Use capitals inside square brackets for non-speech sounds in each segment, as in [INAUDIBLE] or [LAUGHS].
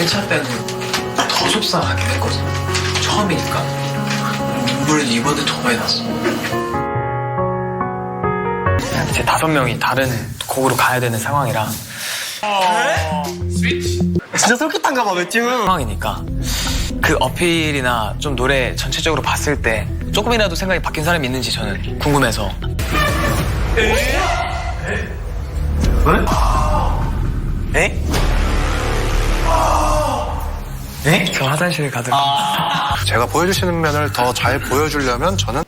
1차 때는 더 속상하게 됐거든. 처음이니까. 눈물이 이번에 더 많이 났어. 이제 다섯 명이 다른 곡으로 가야 되는 상황이라 진짜 솔깃한가 봐, 매튜. 상황이니까 그 어필이나 좀 노래 전체적으로 봤을 때 조금이라도 생각이 바뀐 사람이 있는지 저는 궁금해서 에? 네? 저 화장실 가득 제가 보여주시는 면을 더 잘 보여주려면 저는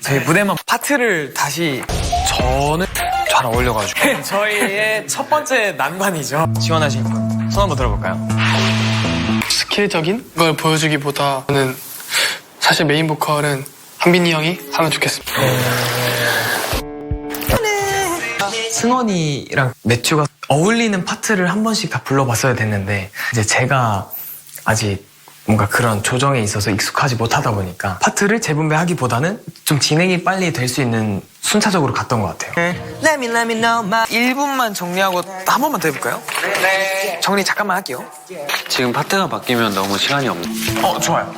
저희 무대만 파트를 다시 저는 잘 어울려가지고 [LAUGHS] 저희의 첫 번째 난관이죠 지원하신 분 손 한번 들어볼까요? 스킬적인 걸 보여주기보다는 사실 메인 보컬은 한빈이 형이 하면 좋겠습니다. 승원이랑 매튜가 어울리는 파트를 한 번씩 다 불러봤어야 됐는데 이제 제가 아직 뭔가 그런 조정에 있어서 익숙하지 못하다 보니까 파트를 재분배하기보다는 좀 진행이 빨리 될 수 있는 순차적으로 갔던 것 같아요. Let me, let me know my. 1분만 정리하고 한 번만 더 해볼까요? 네. 정리 잠깐만 할게요. 지금 파트가 바뀌면 너무 시간이 없네. 어, 좋아요.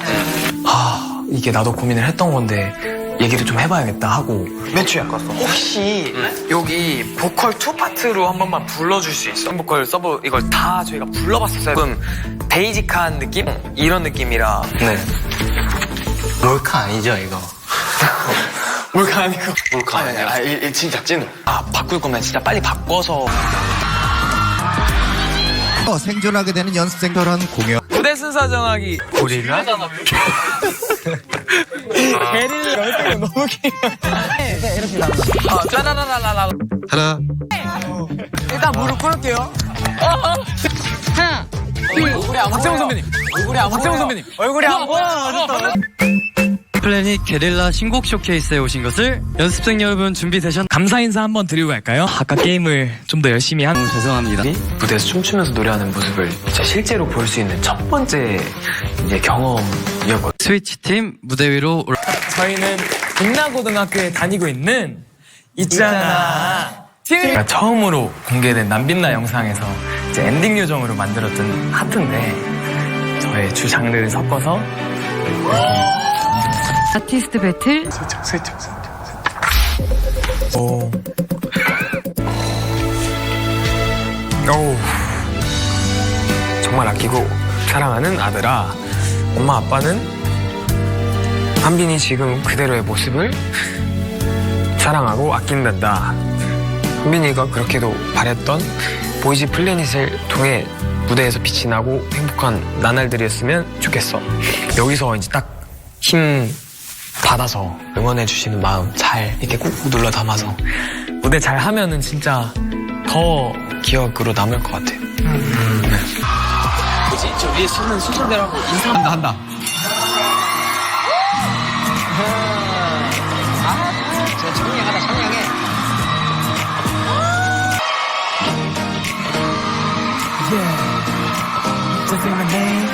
아, 이게 나도 고민을 했던 건데 얘기를 좀 해봐야겠다 하고 매추야 혹시 여기 보컬 투 파트로 한 번만 불러줄 수 있어? 보컬 서브 이걸 다 저희가 불러봤었어요 조금 베이직한 느낌? 이런 느낌이라 네 몰카 아니죠, 이거? [LAUGHS] 뭘까 아니고 몰카 아니야. 아, 이, 이 진짜 찐. 아 바꿀 거면 진짜 빨리 바꿔서 어, 생존하게 되는 연습생들한 공연. 무대 순서 정하기 고릴라? [LAUGHS] 게릴라 연습이 너무 길어 이렇게 나가 아 짜라라라라 하나, 일단 무릎 꿇을게요. 하나, 둘, 우리 박재홍 선배님. 얼굴이 안 박재홍 선배님. 얼굴이 안 보여. 플래닛 게릴라 신곡 쇼케이스에 오신 것을 연습생 여러분 준비되셨... 감사 인사 한번 드리고 갈까요? 아까 게임을 좀 더 열심히 한 죄송합니다. 무대에서 춤추면서 노래하는 모습을 진짜 실제로 볼 수 있는 첫 번째 이제 경험이었거든요. 스위치 팀 무대 위로 올라... 저희는 빛나고등학교에 다니고 있는 있잖아. 팀 처음으로 공개된 남빛나 영상에서 이제 엔딩 요정으로 만들었던 하트인데 저의 주 장르를 섞어서 아티스트 배틀 오. 오. 정말 아끼고 사랑하는 아들아. 엄마 아빠는 한빈이 지금 그대로의 모습을 사랑하고 아낀단다. 한빈이가 그렇게도 바랬던 보이지 플래닛을 통해 무대에서 빛이 나고 행복한 나날들이었으면 좋겠어. 여기서 이제 딱 힘 받아서 응원해 주시는 마음 잘 이렇게 꾹꾹 눌러 담아서 무대 잘 하면은 진짜 더 기억으로 남을 것 같아요. 그치, 저 위에 쓰는 순서대로 하고 인사 한다 한다. 저 청량하다 청량해. Yeah. Just say my name.